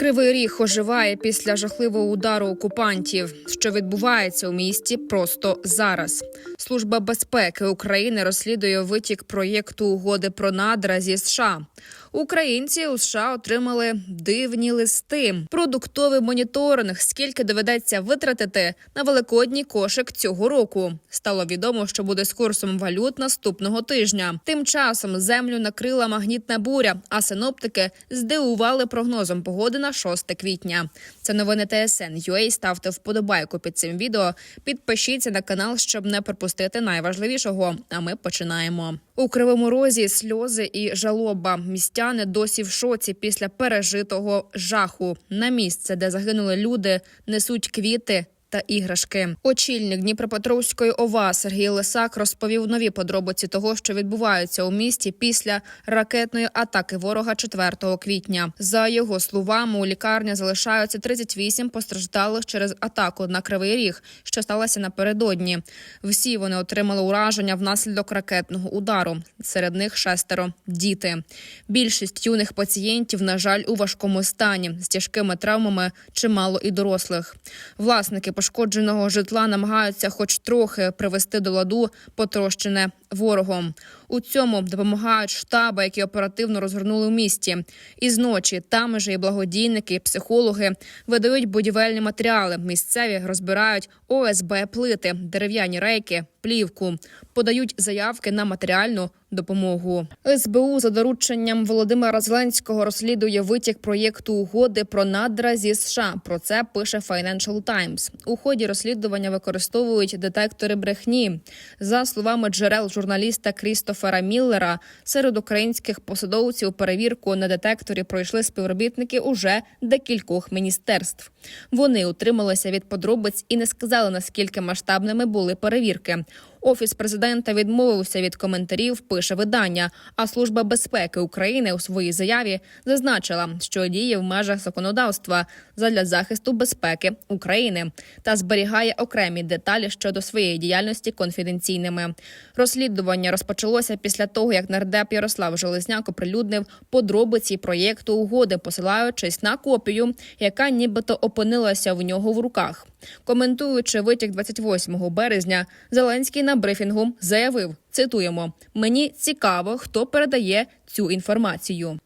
Кривий ріг оживає після жахливого удару окупантів, що відбувається у місті просто зараз. Служба безпеки України розслідує витік проєкту угоди про надра зі США. Українці у США отримали дивні листи, продуктовий моніторинг. Скільки доведеться витратити на великодній кошик цього року? Стало відомо, що буде з курсом валют наступного тижня. Тим часом землю накрила магнітна буря, а синоптики здивували прогнозом погоди на 6 квітня. Це новини ТСН. UA. Ставте вподобайку під цим відео. Підпишіться на канал, щоб не пропустити найважливішого. А ми починаємо. У кривому розі сльози і жалоба. Містяни досі в шоці після пережитого жаху. На місце, де загинули люди, несуть квіти. Та іграшки. Очільник Дніпропетровської ОВА Сергій Лисак розповів нові подробиці того, що відбувається у місті після ракетної атаки ворога 4 квітня. За його словами, у лікарні залишаються 38 постраждалих через атаку на кривий ріг, що сталося напередодні. Всі вони отримали ураження внаслідок ракетного удару. Серед них шестеро діти. Більшість юних пацієнтів, на жаль, у важкому стані з тяжкими травмами, чимало і дорослих. Власники пошкодженого житла намагаються, хоч трохи привести до ладу потрощене ворогом. У цьому допомагають штаби, які оперативно розгорнули в місті. І зночі там же і благодійники, і психологи видають будівельні матеріали. Місцеві розбирають ОСБ плити, дерев'яні рейки, плівку, подають заявки на матеріальну допомогу. СБУ за дорученням Володимира Зеленського розслідує витік проєкту угоди про надра зі США. Про це пише Financial Times. У ході розслідування використовують детектори брехні. За словами джерел журналіста Крістофера Міллера, серед українських посадовців перевірку на детекторі пройшли співробітники уже декількох міністерств. Вони утрималися від подробиць і не сказали наскільки масштабними були перевірки. Офіс президента відмовився від коментарів. Пише видання. А служба безпеки України у своїй заяві зазначила, що діє в межах законодавства задля захисту безпеки України та зберігає окремі деталі щодо своєї діяльності конфіденційними. Розслідування розпочалося після того, як нардеп Ярослав Железняк оприлюднив подробиці проєкту угоди, посилаючись на копію, яка нібито опинилася в нього в руках. Коментуючи витік 28 березня, Зеленський на брифінгу заявив: цитуємо: мені цікаво, хто передає цю інформацію.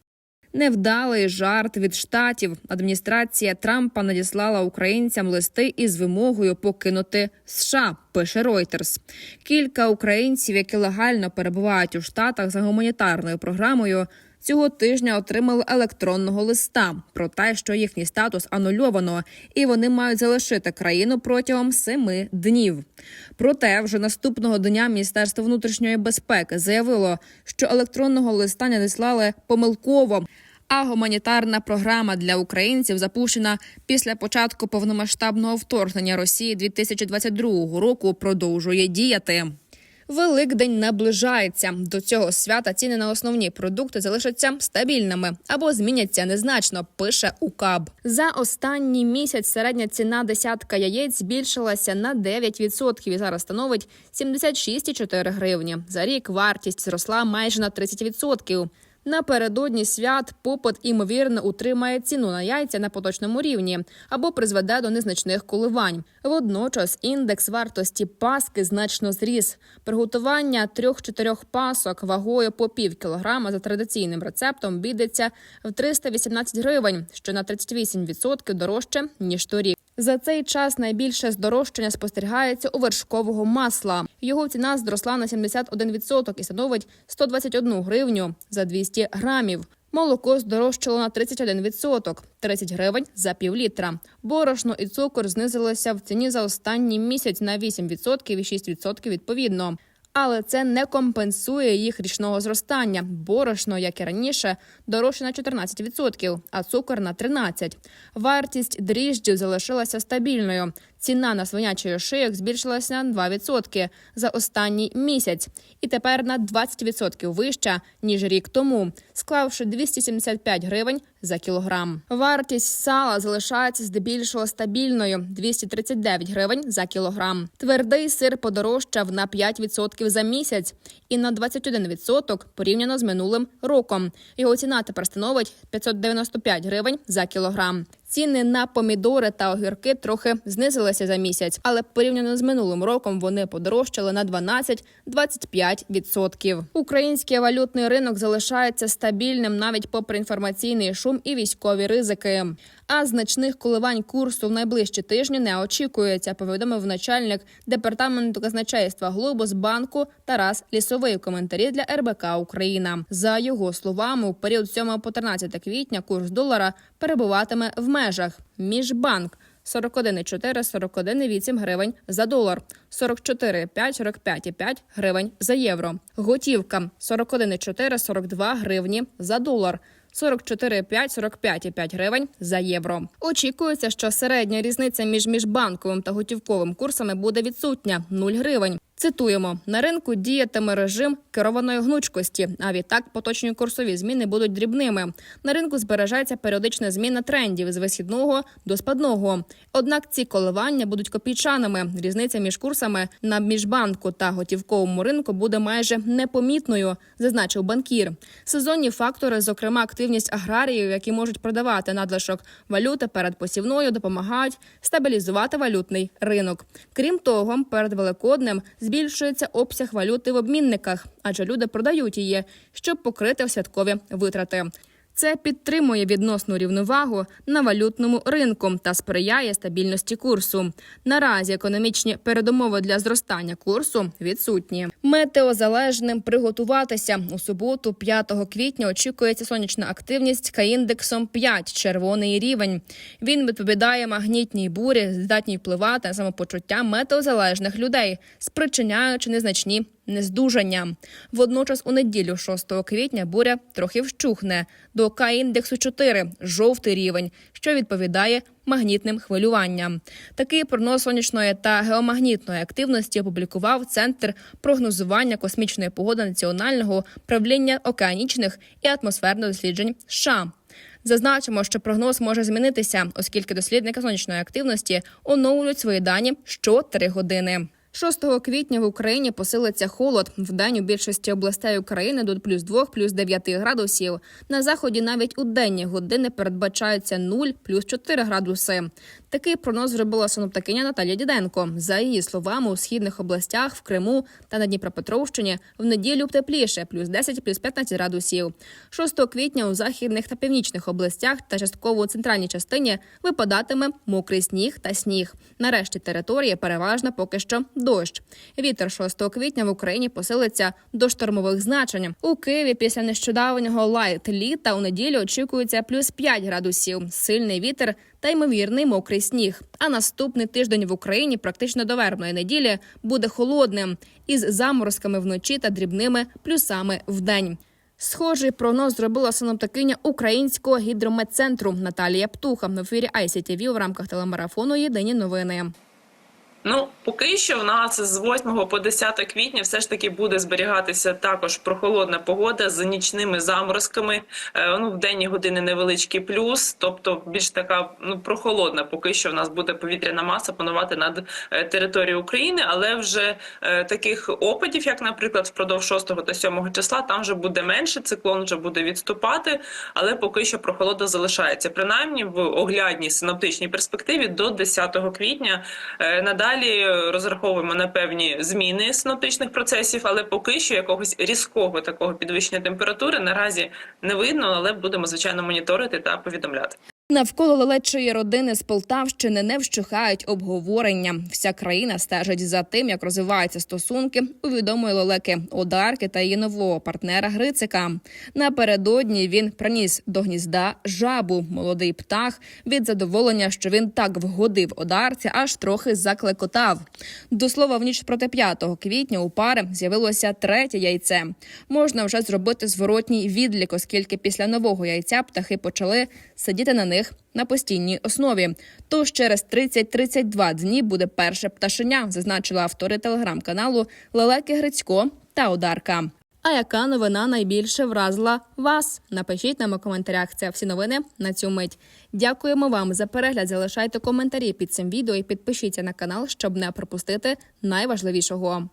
Невдалий жарт від штатів. Адміністрація Трампа надіслала українцям листи із вимогою покинути США. Пише Reuters. Кілька українців, які легально перебувають у штатах за гуманітарною програмою. Цього тижня отримали електронного листа про те, що їхній статус анульовано, і вони мають залишити країну протягом семи днів. Проте, вже наступного дня Міністерство внутрішньої безпеки заявило, що електронного листа надіслали помилково. А гуманітарна програма для українців запущена після початку повномасштабного вторгнення Росії 2022 року. Продовжує діяти. Великдень наближається. До цього свята ціни на основні продукти залишаться стабільними або зміняться незначно. Пише УКАБ. За останній місяць середня ціна десятка яєць збільшилася на 9% і зараз становить 76,4 гривні. За рік вартість зросла майже на 30%. Напередодні свят попит імовірно утримає ціну на яйця на поточному рівні або призведе до незначних коливань. Водночас індекс вартості паски значно зріс. Приготування трьох-чотирьох пасок вагою по пів кілограма за традиційним рецептом бідеться в 318 гривень, що на 38% дорожче ніж торік. За цей час найбільше здорожчання спостерігається у вершкового масла. Його ціна зросла на 71% і становить 121 гривню за 200 грамів. Молоко здорожчало на 31%, 30 гривень за півлітра. Борошно і цукор знизилися в ціні за останній місяць на 8% і 6% відповідно. Але це не компенсує їх річного зростання. Борошно, як і раніше, дорожче на 14%, а цукор на 13%. Вартість дріжджів залишилася стабільною. Ціна на свинячий шийок збільшилася на 2% за останній місяць, і тепер на 20% вища ніж рік тому, склавши 275 гривень за кілограм. Вартість сала залишається здебільшого стабільною 239 гривень за кілограм. Твердий сир подорожчав на 5% за місяць і на 21% порівняно з минулим роком. Його ціна тепер становить 595 гривень за кілограм. Ціни на помідори та огірки трохи знизилися за місяць, але порівняно з минулим роком вони подорожчали на 12-25%. Український валютний ринок залишається стабільним навіть попри інформаційний шум і військові ризики. А значних коливань курсу в найближчі тижні не очікується. Повідомив начальник департаменту казначейства Глобус банку Тарас Лісовий. в Коментарі для РБК Україна. За його словами, у період з 7 по 13 квітня курс долара перебуватиме в межах міжбанк. 41,4, 41,8 гривень за долар, 44,5, 45,5 гривень за євро. Готівка 41,4, 42 гривні за долар. 44,5, 45,5 гривень за євро. Очікується, що середня різниця між міжбанковим та готівковим курсами буде відсутня 0 гривень. Цитуємо на ринку діятиме режим керованої гнучкості. А відтак поточні курсові зміни будуть дрібними. На ринку збережеться періодична зміна трендів з висхідного до спадного. Однак ці коливання будуть копійчаними. Різниця між курсами на міжбанку та готівковому ринку буде майже непомітною, зазначив банкір. Сезонні фактори, зокрема активність аграріїв, які можуть продавати надлишок валюти перед посівною, допомагають стабілізувати валютний ринок. Крім того, перед великоднем збільшується обсяг валюти в обмінниках, адже люди продають її, щоб покрити святкові витрати. Це підтримує відносну рівновагу на валютному ринку та сприяє стабільності курсу. Наразі економічні передумови для зростання курсу відсутні. Метеозалежним приготуватися у суботу, 5 квітня, очікується сонячна активність К-індексом 5, червоний рівень. Він відповідає магнітній бурі, здатній впливати на самопочуття метеозалежних людей, спричиняючи незначні нездужання. Водночас у неділю 6 квітня буря трохи вщухне до К-індексу 4 – жовтий рівень, що відповідає магнітним хвилюванням. Такий прогноз сонячної та геомагнітної активності опублікував Центр прогнозування космічної погоди Національного правління океанічних і атмосферних досліджень США. Зазначимо, що прогноз може змінитися, оскільки дослідники сонячної активності оновлюють свої дані що три години. 6 квітня в Україні посилиться холод. В день у більшості областей України до плюс 2, плюс 9 градусів. На заході навіть у денні години передбачаються 0, плюс 4 градуси. Такий прогноз зробила синоптикиня Наталія Діденко. За її словами, у східних областях в Криму та на Дніпропетровщині в неділю тепліше плюс 10, плюс 15 градусів. 6 квітня у західних та північних областях та частково у центральній частині випадатиме мокрий сніг та сніг. Нарешті території переважно поки що дощ. Вітер 6 квітня в Україні посилиться до штормових значень. У Києві після нещодавнього лайт літа у неділю очікується плюс 5 градусів. Сильний вітер та ймовірний мокрий сніг. А наступний тиждень в Україні практично до вербної неділі буде холодним із заморозками вночі та дрібними плюсами вдень. Схожий прогноз зробила синоптикиня українського гідрометцентру Наталія Птуха в ефірі ICTV в рамках телемарафону Єдині новини. Ну, поки що в нас з 8 по 10 квітня все ж таки буде зберігатися також прохолодна погода з нічними заморозками. Е, ну, в денні години невеличкий плюс, тобто більш така ну прохолодна. Поки що в нас буде повітряна маса панувати над е, територією України, але вже е, таких опадів, як, наприклад, впродовж 6 та 7 числа, там вже буде менше. Циклон вже буде відступати, але поки що прохолода залишається. Принаймні в оглядній синоптичній перспективі до 10 квітня. Надалі розраховуємо на певні зміни синоптичних процесів, але поки що якогось різкого такого підвищення температури наразі не видно, але будемо звичайно моніторити та повідомляти. Навколо лелечої родини з Полтавщини не вщухають обговорення. Вся країна стежить за тим, як розвиваються стосунки у відомої лелеки Одарки та її нового партнера Грицика. Напередодні він приніс до гнізда жабу. Молодий птах від задоволення, що він так вгодив одарці, аж трохи заклекотав. До слова, в ніч проти 5 квітня у пари з'явилося третє яйце. Можна вже зробити зворотній відлік, оскільки після нового яйця птахи почали сидіти на них них на постійній основі. Тож через 30-32 дні буде перше пташеня, зазначили автори телеграм-каналу Лелеки Грицько та Одарка. А яка новина найбільше вразила вас? Напишіть нам у коментарях. Це всі новини на цю мить. Дякуємо вам за перегляд. Залишайте коментарі під цим відео і підпишіться на канал, щоб не пропустити найважливішого.